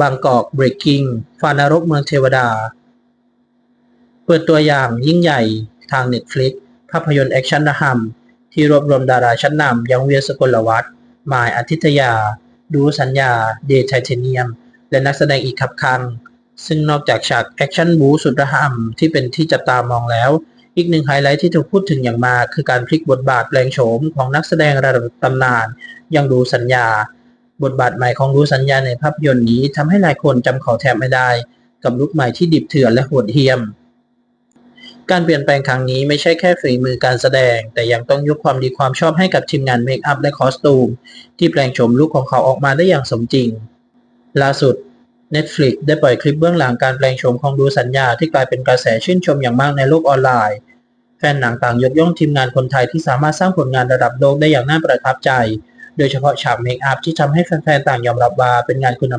บางกอก Breaking ฟานรกเมืองเทวดา เปิดตัวอย่างยิ่งใหญ่ทาง Netflix ภาพยนตร์แอคชั่นระหำที่รวบรวมดาราชั้นนำอย่างเวียสกลวัฒน์หมายอาทิตยา ดูสัญญา เดย์ไทเทเนียม และนักแสดงอีกขับคังซึ่งนอกจากฉากแอคชั่นบูสุดระหำที่เป็นที่จับตามองแล้ว อีกหนึ่งไฮไลท์ที่ถูกพูดถึงอย่างมากคือการพลิกบทบาทแปลงโฉมของนักแสดงระดับตำนานอย่างดูสัญญา บทบาทใหม่ของดูสัญญาในภาพยนตร์นี้ทำให้หลายคนจำเขาแทบไม่ได้ กับลุคใหม่ที่ดิบเถื่อนและโหดเหี้ยม การเปลี่ยนแปลงครั้งนี้ไม่ใช่แค่ฝีมือการแสดง แต่ยังต้องยกความดีความชอบให้กับทีมงานเมคอัพและคอสตูม ที่แปลงโฉมลุคของเขาออกมาได้อย่างสมจริง ล่าสุด Netflix ได้ปล่อยคลิปเบื้องหลังการแปลงโฉมของดูสัญญาที่กลายเป็นกระแสชื่นชมอย่างมากในโลกออนไลน์ แฟนหนังต่างยกย่องทีมงานคนไทยที่สามารถสร้างผลงานระดับโลกได้อย่างน่าประทับใจ โดยเฉพาะฉากเมคอัพที่ทำให้แฟนๆต่างยอมรับว่าเป็นงานคุณ